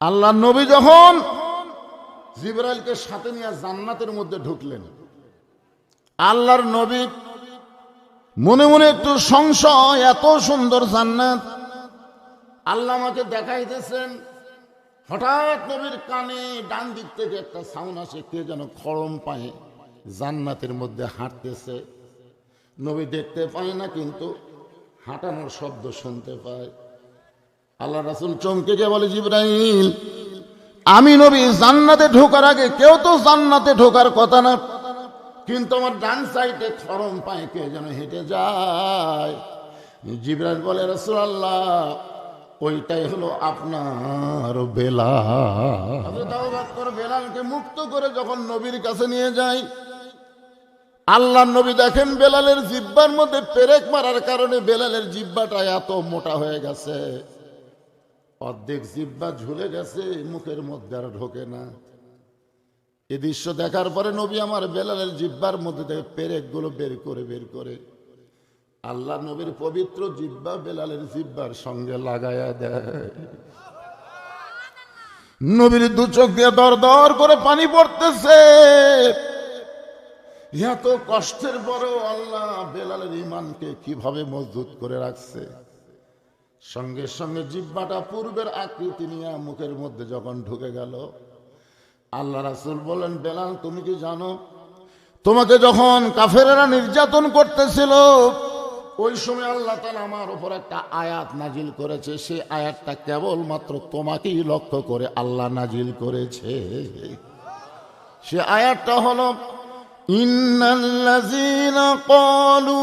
আল্লাহ নবী যখন জিবরাইলকে সাথে নিয়ে জান্নাতের মধ্যে ঢুকলেন, আল্লাহর নবী মনে মনে একটু সংশয়, এত সুন্দর জান্নাত। আল্লাহ আমাকে দেখাইতেছেন, হঠাৎ নবীর কানে ডান দিক থেকে একটা সাউন্ড আসে, কে যেন খড়ম পায়ে জান্নাতের মধ্যে হাঁটতেছে। নবী দেখতে পায় না, কিন্তু হাঁটানোর শব্দ শুনতে পায়। আল্লাহ রাসুল চমকে গিয়ে বলে জিব্রাইল, আমি নবী, জান্নাতে ঢোকার আগে কেউ তো জান্নাতে ঢোকার কথা না। কিন্তু আমার ডান সাইডে খরম পায়ে, কে যেন হেঁটে যায়। জিব্রাইল বলে রসুল আল্লাহ ওইটাই হলো আপনার বেলা বেলালকে মুক্ত করে যখন নবীর কাছে নিয়ে যায় আল্লাহ নবী দেখেন বেলালের জিব্বার মধ্যে পেরেক মারার কারণে বেলালের জিব্বাটা এত মোটা হয়ে গেছে। অর্ধেক জিব্বা ঝুলে গেছে, মুখের মধ্যে আর ঢোকে না। এ দৃশ্য দেখার পরে নবী আমার বেলালের জিব্বার মধ্যে থেকে পেরেকগুলো বের করে বের করে। আল্লাহ নবীর পবিত্র জিব্বা বেলালের জিব্বার সঙ্গে লাগায়া দেয়। নবীর দু চোখ দিয়ে দর দর করে পানি পড়তেছে। এত কষ্টের পরেও আল্লাহ বেলালের ইমানকে কীভাবে মজবুত করে রাখছে? সঙ্গে সঙ্গে জিব্বাটা পূর্বের আকৃতি নিয়ে মুখের মধ্যে যখন ঢুকে গেল, আল্লাহ রাসুল বলেন, বেলাল, তুমি কি জানো, তোমাকে যখন কাফেরেরা নির্যাতন করতেছিল, ওই সময় আল্লাহ তালা আমার উপর একটা আয়াত নাজিল করেছে। সেই আয়াতটা কেবলমাত্র তোমাকেই লক্ষ্য করে আল্লাহ নাজিল করেছে। সে আয়াতটা হলো, ইন্নাল্লাযীনা ক্বালু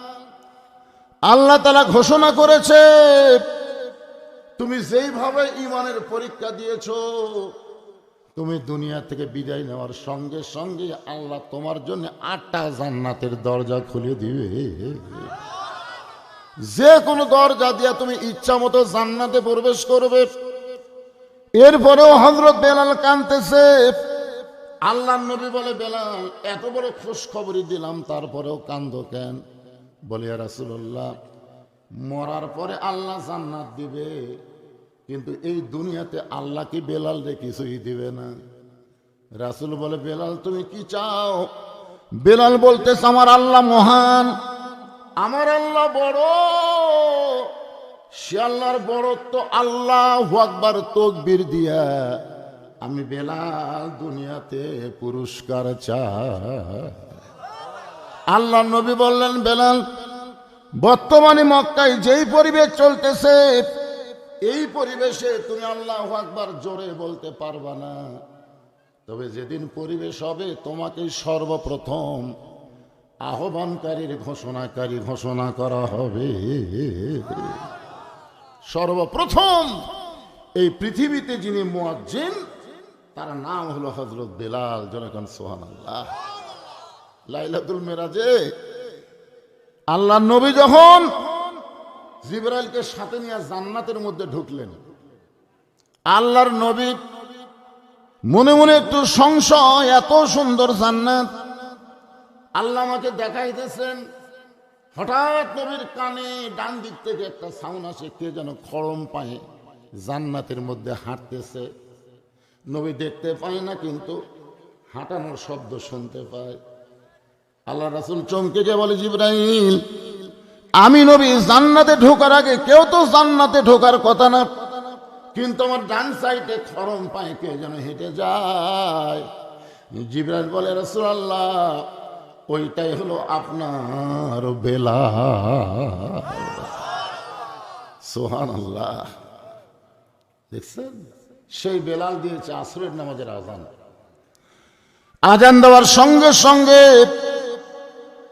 আল্লাহ তালা ঘোষণা করেছে, তুমি যেইভাবে ইমানের পরীক্ষা দিয়েছ, তুমি দুনিয়া থেকে বিদায় নেওয়ার সঙ্গে সঙ্গে আল্লাহ তোমার জন্য আটটা জান্নাতের দরজা খুলে দিবে। যে কোনো দরজা দিয়া তুমি ইচ্ছা মতো জান্নাতে প্রবেশ করবে। এরপরেও হজরত বেলাল কানতেছে আল্লাহ নবী বলে, বেলাল, এত বড় খোঁজ খবরই দিলাম, তারপরেও কান্দ কেন? বলে রাসুল্লাহ মরার পরে আল্লাহ জান্নাত দিবে, কিন্তু এই দুনিয়াতে আল্লাহ কি বেলাল রে কিছুই দিবে না? রাসুল বলে, বেলাল, তুমি কি চাও? বেলাল বলতেছে, আমার আল্লাহ মহান, আমার আল্লাহ বড়, সে আল্লাহর বড়ত্ব আল্লাহ আকবার তকবির দিয়া, আমি বেলাল দুনিয়াতে পুরস্কার চাই। আল্লাহ নবী বললেন, বেলাল, বর্তমানে মক্কায় যেই পরিবেশ চলতেছে, এই পরিবেশে তুমি আল্লাহ আকবার জোরে বলতে পারবা না। তবে যেদিন পরিবেশ হবে তোমাকে সর্বপ্রথম আহ্বানকারীর ঘোষণাকারী ঘোষণা করা হবে। সর্বপ্রথম এই পৃথিবীতে যিনি মুয়াজ্জিন, তার নাম হলো হজরত বেলাল জনগণ সোহান আল্লাহ লাইলাতুল মেরাজে। আল্লাহ নবী যখন জিবরাইলকে সাথে নিয়ে জান্নাতের মধ্যে ঢুকলেন, আল্লাহর নবী মনে মনে একটু সংশয়, এত সুন্দর জান্নাত। আল্লাহ আমাকে দেখাইতেছেন, হঠাৎ নবীর কানে ডান দিক থেকে একটা সাউন্ড আসে, কে যেন খড়ম পায়ে জান্নাতের মধ্যে হাঁটতেছে। নবী দেখতে পায় না, কিন্তু হাঁটানোর শব্দ শুনতে পায়। আল্লাহ রাসুল চমকে গিয়ে বলে, জিব্রাইল, আমি নবী জান্নাতে ঢোকার আগে কেউ তো জান্নাতে ঢোকার কথা না। কিন্তু আমার ডান সাইডে খরম পায়ে, কে যেন হেঁটে যায়। জিব্রাইল বলে রসুল আল্লাহ ওইটাই হলো আপনার বেলা সোহান আল্লাহ দেখছেন? সেই বেলাল দিয়েছে আসরের নামাজের আজান। আজান দেওয়ার সঙ্গে সঙ্গে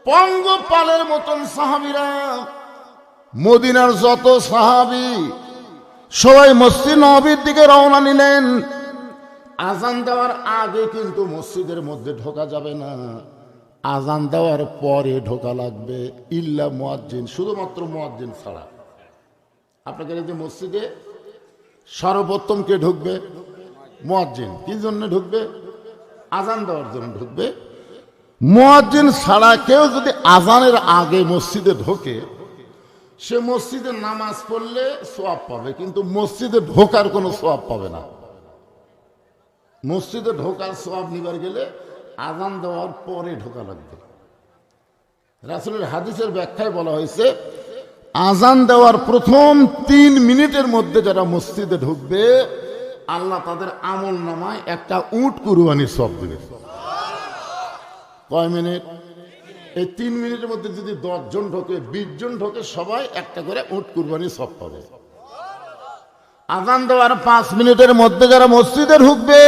পঙ্গপালের মতন সাহাবিরা, মদিনার যত সাহাবি, সবাই মসজিদ নবীর দিকে রওনা নিলেন। আজান দেওয়ার আগে কিন্তু মসজিদের মধ্যে ঢোকা যাবে না। আজান দেওয়ার পরে ঢোকা লাগবে, ইল্লা মুয়াজ্জিন, শুধুমাত্র মুয়াজ্জিন ছাড়া। আপনাকে যে মসজিদে সর্বোত্তম কে ঢুকবে? মুয়াজ্জিন। কি জন্য ঢুকবে? আজান দেওয়ার জন্য ঢুকবে। মুয়াজ্জিন ছাড়া কেউ যদি আজানের আগে মসজিদে ঢোকে, সে মসজিদে নামাজ পড়লে সোয়াব পাবে, কিন্তু মসজিদে ঢোকার কোনো সোয়াব পাবে না। মসজিদে ঢোকার সোয়াব নিবার গেলে আজান দেওয়ার পরে ঢোকা লাগবে। রাসুলের হাদিসের ব্যাখ্যায় বলা হয়েছে, আজান দেওয়ার প্রথম তিন মিনিটের মধ্যে যারা মসজিদে ঢুকবে, আল্লাহ তাদের আমল নামায় একটা উট কুরবানির সব দেবে। কয় মিনিট? এই তিন মিনিটের মধ্যে যদি দশ জন ঢোকে বিশ জন ঢোকে, সবাই একটা করে উট কুরবানি সব পাবে। আজান দেওয়ার পাঁচ মিনিটের মধ্যে যারা মসজিদে ঢুকবে,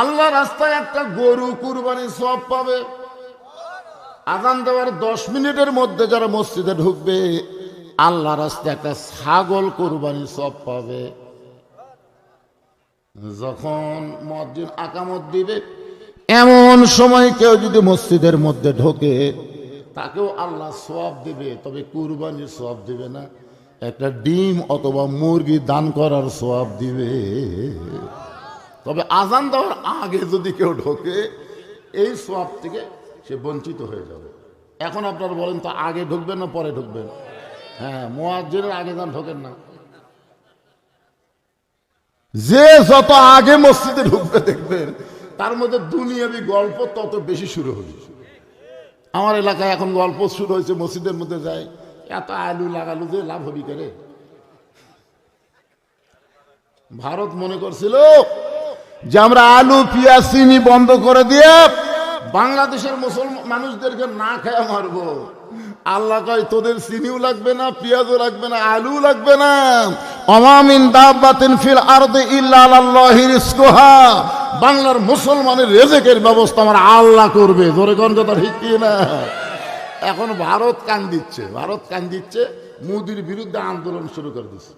আল্লাহ রাস্তায় একটা গরু কুরবানি সব পাবে। আজান দেওয়ার দশ মিনিটের মধ্যে যারা মসজিদে ঢুকবে, আল্লাহ রাস্তায় একটা ছাগল কুরবানি সব পাবে। যখন মসজিদ আকামত দিবে এমন সময় কেউ যদি মসজিদের মধ্যে ঢোকে, তাকেও আল্লাহ সব দেবে। তবে কুরবানির সব দেবে না। একটা ডিম অথবা মুরগি দান করার সব দিবে। তবে আজান দেওয়ার আগে যদি কেউ ঢোকে, এই সব থেকে সে বঞ্চিত হয়ে যাবে। এখন আপনারা বলেন, তো আগে ঢুকবেন না পরে ঢুকবেন? হ্যাঁ মোয়াজ্জের আগে যান, ঢোকেন না। যে যত আগে মসজিদে ঢুকবে দেখবেন তার মধ্যে দুনিয়াবি গল্প তত বেশি শুরু হবে আমার এলাকায় এখন গল্প শুরু হয়েছে, মসজিদের মধ্যে যায়, এত আলু লাগালু যে লাভ হবি করে ভারত মনে করছিল যে আমরা আলু, পেঁয়াজ, চিনি বন্ধ করে দিয়ে বাংলাদেশের মুসলমান মানুষদেরকে না খেয়ে মারবো। আল্লাহ কয়, তোদের চিনিও লাগবে না, পেঁয়াজও লাগবে না আলু লাগবে না। অমামিন দাবাতিন ফিল আরদে ইল্লা আল্লাহি রিজকুহা। বাংলার মুসলমানের রেজেকের ব্যবস্থা আমার আল্লাহ করবে। জোরে কোন কথা ঠিক না? এখন ভারত কান দিচ্ছে ভারত কান দিচ্ছে মোদির বিরুদ্ধে আন্দোলন শুরু করে দিচ্ছে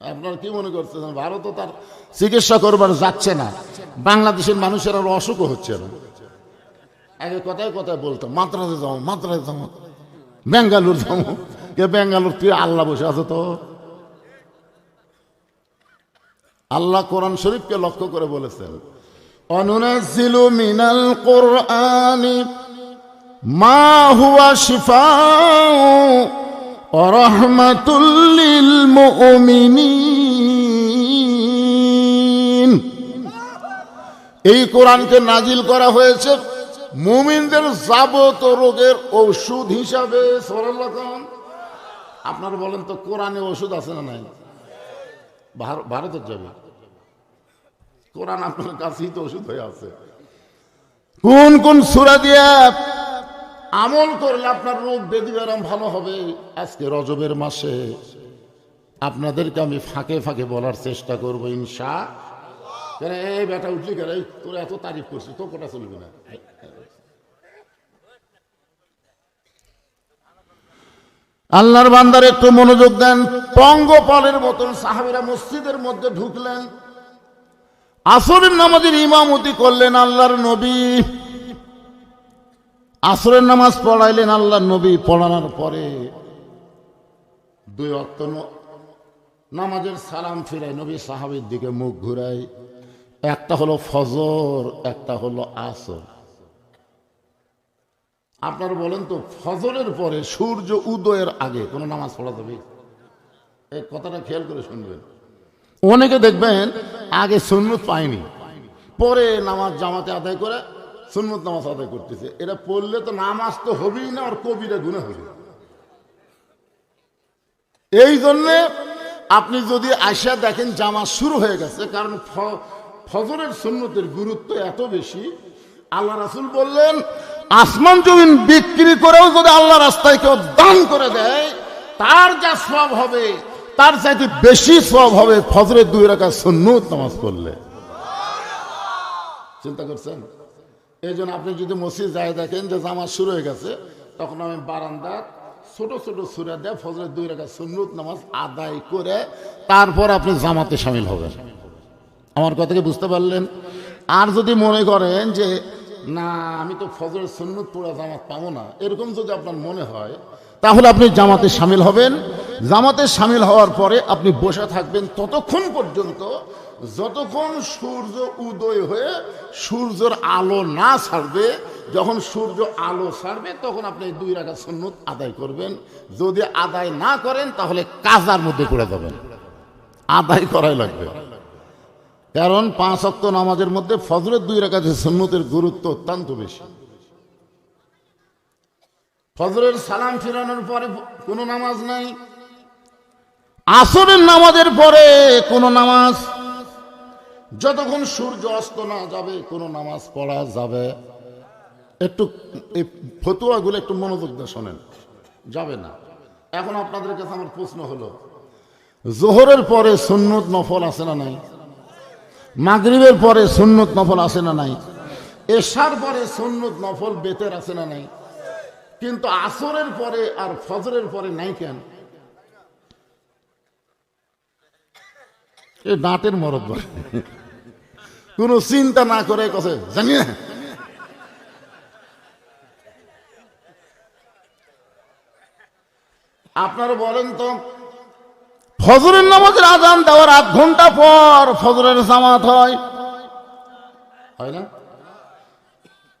আপনার কি মনে করছেন? ভারতও তার চিকিৎসা করবার যাচ্ছে না। বাংলাদেশের মানুষের আর অসুখও হচ্ছে না। আগে কথায় কথায় বলতো মাত্রাতে যাও মাত্রাতে যাও। বেঙ্গালুর যাও। কে বেঙ্গালুর, তুই আল্লাহ বসে আছে তো? আল্লাহ কোরআন শরীফকে লক্ষ্য করে বলেছেন, অনুনাজিলু মিনাল কোরআনি মা হুয়া শিফাউ রহমাতুল্লিল মুমিনিন। এই কোরআনকে নাজিল করা হয়েছে মুমিনদের যাবত রোগের ঔষধ হিসাবে সরলক্ষণ আপনারা বলেন তো কোরআনে ওষুধ আছে না নাই? ভারতের যাবে। কোরআন আপনার কাছেই তো ওষুধ হয়ে আছে। কোন কোন সুরা দিয়া আমল করলে আপনার রোগ বেদি ব্যারাম ভালো হবে? আজকে রজবের মাসে আপনাদেরকে আমি ফাঁকে ফাঁকে বলার চেষ্টা করব ইনশা। এই বেটা উঠলি কেন? তোর এত তারিফ করছি তো কোটা চলবে না। আল্লাহর বান্দার একটু মনোযোগ দেন। পঙ্গপালের মতন সাহাবিরা মসজিদের মধ্যে ঢুকলেন। আসরের নামাজের ইমামতি করলেন আল্লাহর নবী। আসরের নামাজ পড়াইলেন আল্লাহর নবী পড়ানোর পরে দুই অক্ত নামাজের সালাম ফিরাই নবী সাহাবির দিকে মুখ ঘুরাই একটা হলো ফজর, একটা হলো আসর। আপনারা বলেন তো, ফজরের পরে সূর্য উদয়ের আগে কোনো নামাজ পড়া যাবে? এই কথাটা খেয়াল করে শুনবেন। অনেকে দেখবেন আগে সুন্নত পায়নি। পরে নামাজ জামাতে আদায় করে সুন্নত নামাজ আদায় করতেছে। এটা পড়লে তো নামাজ তো হবেই না, আর কবিরা গুণে হবে। এই জন্যে আপনি যদি আসা দেখেন জামা শুরু হয়ে গেছে, কারণ ফজরের সুন্নতের গুরুত্ব এত বেশি। আল্লাহ রাসুল বললেন, আসমান জমিন বিক্রি করেও যদি আল্লাহ রাস্তায় কেউ দান করে দেয়, তার যা সব হবে তার চাইতে বেশি সব হবে ফজরের দুই রাখা সুন্নত নামাজ পড়লে। চিন্তা করছেন? এই জন্য আপনি যদি মসজিদ যায় দেখেন যে জামাজ শুরু হয়ে গেছে, তখন আমি বারান্দা ছোট ছোট সুরা দেয় ফজরের দুই রেখা সুন্নত নামাজ আদায় করে তারপর আপনি জামাতে সামিল হবেন। আমার কথা কি বুঝতে পারলেন? আর যদি মনে করেন যে, না, আমি তো ফজরের সুন্নত পড়া জামাত পাবো না, এরকম যদি আপনার মনে হয়, তাহলে আপনি জামাতে সামিল হবেন। জামাতে সামিল হওয়ার পরে আপনি বসে থাকবেন ততক্ষণ পর্যন্ত, যতক্ষণ সূর্য উদয় হয়ে সূর্যের আলো না ছাড়বে, যখন সূর্য আলো ছাড়বে, তখন আপনি দুই রাখা সুন্নত আদায় করবেন। যদি আদায় না করেন, তাহলে কাজার মধ্যে পড়ে যাবেন। আদায় করাই লাগবে। কারণ পাঁচ অক্ত নামাজের মধ্যে ফজরের দুই রাকাতে সুন্নতের গুরুত্ব অত্যন্ত বেশি। ফজরের সালাম ফিরানোর পরে কোনো নামাজ নাই আসরের নামাজের পরে কোনো নামাজ, যতক্ষণ সূর্য অস্ত না যাবে, কোনো নামাজ পড়া যাবে। একটু এই ফতুয়াগুলো একটু মনোযোগ দিয়ে শোনেন। যাবে না। এখন আপনাদের কাছে আমার প্রশ্ন হলো, জোহরের পরে সুন্নত নফল আছে না নাই? মাগরিবের পরে সুন্নত নফল আছে না নাই? এশার পরে সুন্নত নফল বেতের আছে না নাই? কিন্তু আসরের পরে আর ফজরের পরে নাই কেন? এ দাঁতের মরদ বলে কোনো চিন্তা না করে কথা জানি না আপনারা বলেন তো, ফজরের নামাজের আজান দেওয়ার আধ ঘণ্টা পর ফজরের জামাত হয়। হয় না?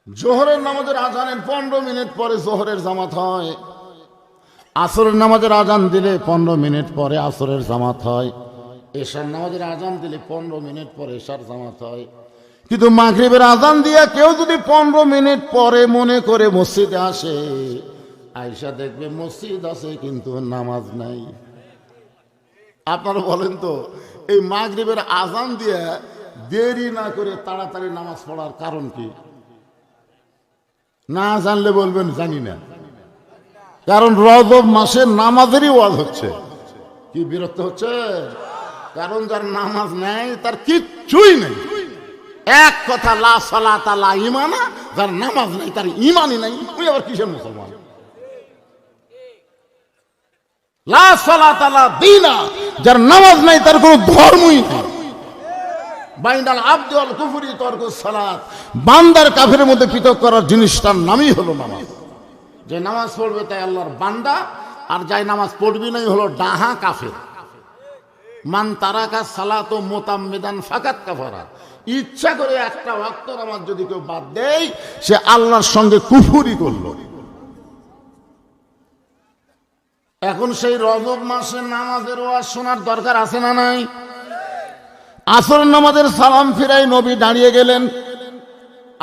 জোহরের নামাজের আজানের পনেরো মিনিট পরে জোহরের জামাত হয়। আসরের নামাজের আজান দিলে পনেরো মিনিট পরে আসরের জামাত হয়। এশার নামাজের আজান দিলে পনেরো মিনিট পরে এশার জামাত হয়। কিন্তু মাগরিবের আজান দিয়ে কেউ যদি পনেরো মিনিট পরে মনে করে মসজিদে আসে আয়সা দেখবে মসজিদ আছে কিন্তু নামাজ নাই। আপনারা বলেন তো, এই মাগরিবের আজান দিয়ে দেরি না করে তাড়াতাড়ি নামাজ পড়ার কারণ কি? না জানলে বলবেন, জানি না। কারণ রজব মাসে নামাজেরই ওয়াজ হচ্ছে। কি বিরক্ত হচ্ছে? কারণ যার নামাজ নেই, তার কিচ্ছুই নেই। এক কথা, লা সালাতা লা ইমানা, যার নামাজ নেই, তার ইমানই নাই। ওই আবার কিসের মুসলমান? লা সালাতা লা দিনা, যার নামাজ নাই, তার কোনো ধর্মই নেই। বাইনাল আব্দু আল কুফরি তর্ক সালাত। বান্দার কাফের মধ্যে পৃথক করার জিনিসটার নামই হলো নামাজ। যে নামাজ পড়বে তাই আল্লাহর বান্দা, আর যাই নামাজ পড়বি নাই হলো ডাহা কাফের। মান তারাকা সালাত ও মোতাম্মেদান ফাকাত কাফারা। ইচ্ছা করে একটা ওয়াক্ত নামাজ যদি কেউ বাদ দেয়, সে আল্লাহর সঙ্গে কুফুরি করল। এখন সেই রজব মাসে নামাজের ওয়াজ শোনার দরকার আছে না নাই? আসর নামাজের সালাম ফিরাই নবী দাঁড়িয়ে গেলেন।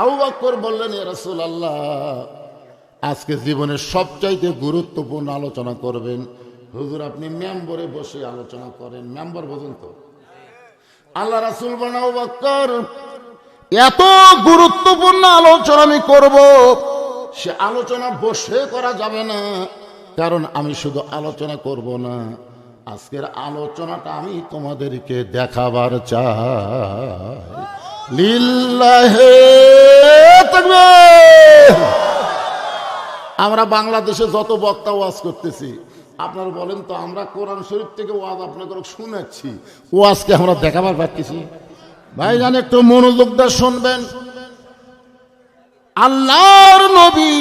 আবু বক্কর বললেন রাসূল আল্লাহ আজকে জীবনের সবচাইতে গুরুত্বপূর্ণ আলোচনা করবেন হুজুর, আপনি মেম্বরে বসে আলোচনা করেন। মেম্বার তো। আল্লাহ রাসুল বানাও বক্কর এত গুরুত্বপূর্ণ আলোচনা আমি করব। সে আলোচনা বসে করা যাবে না, কারণ আমি শুধু আলোচনা করব না। আজকের আলোচনাটা আমি তোমাদেরকে দেখাবার চাই। লিল্লাহে আমরা বাংলাদেশে যত বক্তা ওয়াজ করতেছি আপনারা বলেন তো, আমরা কোরআন শরীফ থেকে ওয়াজ আপনাদের শুনেছি। ওয়াজকে আমরা দেখাবার পাচ্ছি। ভাই জান একটু মনোযোগ দিয়ে শুনবেন। আল্লাহর নবী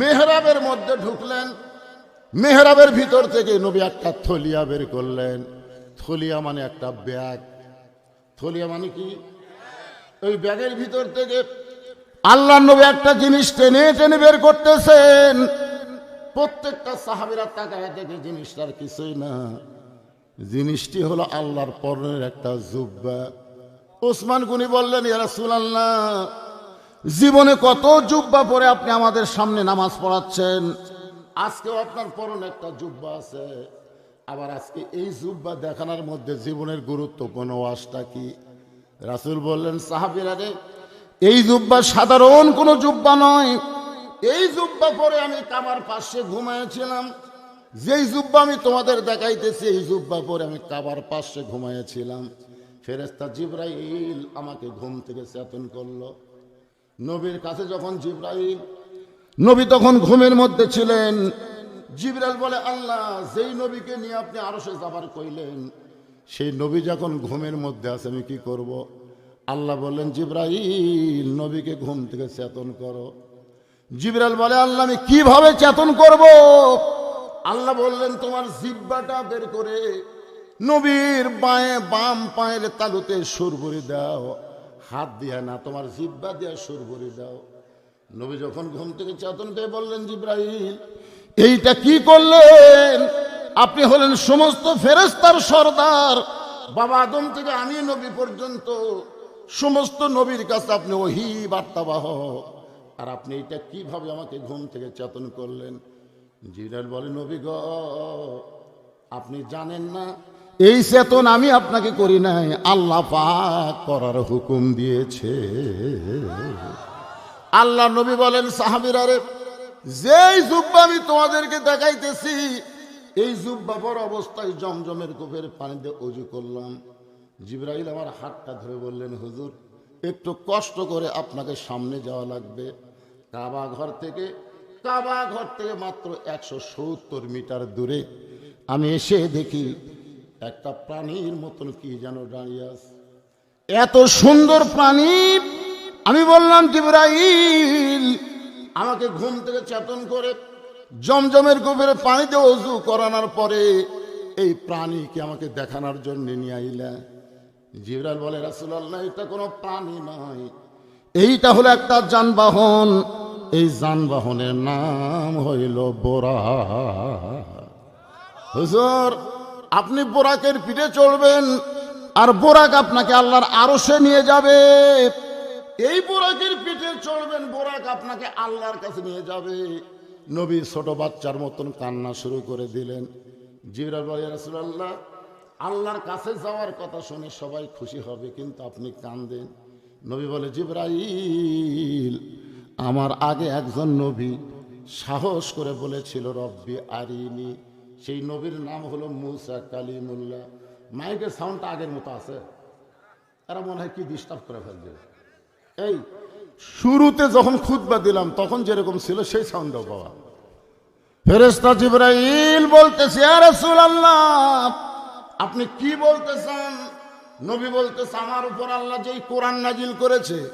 মেহরাবের মধ্যে ঢুকলেন। মেহরাবের ভিতর থেকে নবী একটা থলিয়া বের করলেন। থলিয়া মানে একটা ব্যাগ। থলিয়া মানে কি? ওই ব্যাগের ভিতর থেকে আল্লাহ নবী একটা জিনিস টেনে টেনে বের করতেছেন। প্রত্যেকটা সাহাবিরা তাকায় দেখে জিনিসটার কিছুই না। জিনিসটি হলো আল্লাহর পরনের একটা জুব্বা। ওসমান গুনি বললেন ইয়ারা সুলাল্লাহ জীবনে কত জুব্বা পরে আপনি আমাদের সামনে নামাজ পড়াচ্ছেন? আজকেও আপনার পরনে একটা জুব্বা আছে। আবার আজকে এই জুব্বা দেখানোর মধ্যে জীবনের গুরুত্বপূর্ণ ওয়াজটা কি? রাসুল বললেন, সাহাবিরা রে, এই জুব্বা সাধারণ কোনো জুব্বা নয়। এই জুব্বা পরে আমি কাবার পাশে ঘুমাইছিলাম যেই জুব্বা আমি তোমাদের দেখাইতেছি, এই জুব্বা পরে আমি কাবার পাশে ঘুমাইছিলাম ফেরেস্তা জিব্রাইল আমাকে ঘুম থেকে চেতন করল। নবীর কাছে যখন জিব্রাইল, নবী তখন ঘুমের মধ্যে ছিলেন। জিবরাল বলে, আল্লাহ, যেই নবীকে নিয়ে আপনি আরও সে যাবার কইলেন, সেই নবী যখন ঘুমের মধ্যে আছে, আমি কি করব। আল্লাহ বললেন, জিব্রাইল, নবীকে ঘুম থেকে চেতন করো। জিবরাল বলে, আল্লাহ, আমি কীভাবে চেতন করব? আল্লাহ বললেন, তোমার জিব্বাটা বের করে নবীর বায়ে বাম পায়ের তালুতে সুরবুরি দাও। হাত দিয়া না, তোমার জিব্বা দিয়া সুরবুরি দাও। নবী যখন ঘুম থেকে চেতন পেয়ে বললেন, জিব্রাইল, এইটা কি করলেন? আপনি হলেন সমস্ত ফেরেস্তার সর্দার। বাবা আদম থেকে আমি নবী পর্যন্ত সমস্ত নবীর কাছে আপনি ওহি বার্তাবাহ। আর আপনি এটা কীভাবে আমাকে ঘুম থেকে চেতন করলেন? জিরাল বলে, নবী গ, আপনি জানেন না, এই চেতন আমি আপনাকে করি নাই। আল্লাহ পাক করার হুকুম দিয়েছে। আল্লাহ নবী বলেন সাহাবিরারে যেই জুব্বা আমি তোমাদেরকে দেখাইতেছি, এই জুব্বা পর অবস্থায় জমজমের কূপের পানিতে অজু করলাম। জিব্রাইল আমার হাতটা ধরে বললেন, হুজুর, একটু কষ্ট করে আপনাকে সামনে যাওয়া লাগবে। কাবা ঘর থেকে, কাবা ঘর থেকে মাত্র একশো সত্তর মিটার দূরে। আমি এসে দেখি একটা প্রাণীর মতন কি যেন দাঁড়িয়ে এত সুন্দর প্রাণী, আমি বললাম, জিব্রাইল, আমাকে ঘুম থেকে চেতন করে জমজমের গোবরে পানিতে অজু করানোর পরে এই প্রাণীকে আমাকে দেখানোর জন্য নিয়ে আইলা। জিবরাল বলে, রাসুলাল্লাহ, এটা কোনো প্রাণী নয়। এইটা হলো একটা যানবাহন। এই যানবাহনের নাম হইল বোরা। হুজুর, আপনি বোরাকের পিঠে চড়বেন আর বোরাক আপনাকে আল্লাহর আরশে নিয়ে যাবে। এই বোরাকের পিঠে চড়বেন, বোরাক আপনাকে আল্লাহর কাছে নিয়ে যাবে। নবী ছোট বাচ্চার মতন কান্না শুরু করে দিলেন। জিবরাল আল্লাহর কাছে যাওয়ার কথা শুনে সবাই খুশি হবে, কিন্তু আপনি কান্দেন। নবী বলে, জিব্রাইল আমার আগে একজন নবী সাহস করে বলেছিল, রব্বি আরিনি। সেই নবীর নাম হলো মুসা কালিমুল্লাহ। মাইকের সাউন্ডটা আগের মতো আছে। এরা মনে হয় কি ডিস্টার্ব করে ফেলবে। এই, শুরুতে যখন খুতবা দিলাম, তখন যেরকম ছিল সেই সাউন্ড দাও বাবা ফেরেস্তা জিব্রাইল বলতেছে, "ইয়া রাসূলুল্লাহ, আপনি কি বলতেছেন? নবী বলতেছে, আমার উপর আল্লাহ যেই কোরআন নাজিল করেছে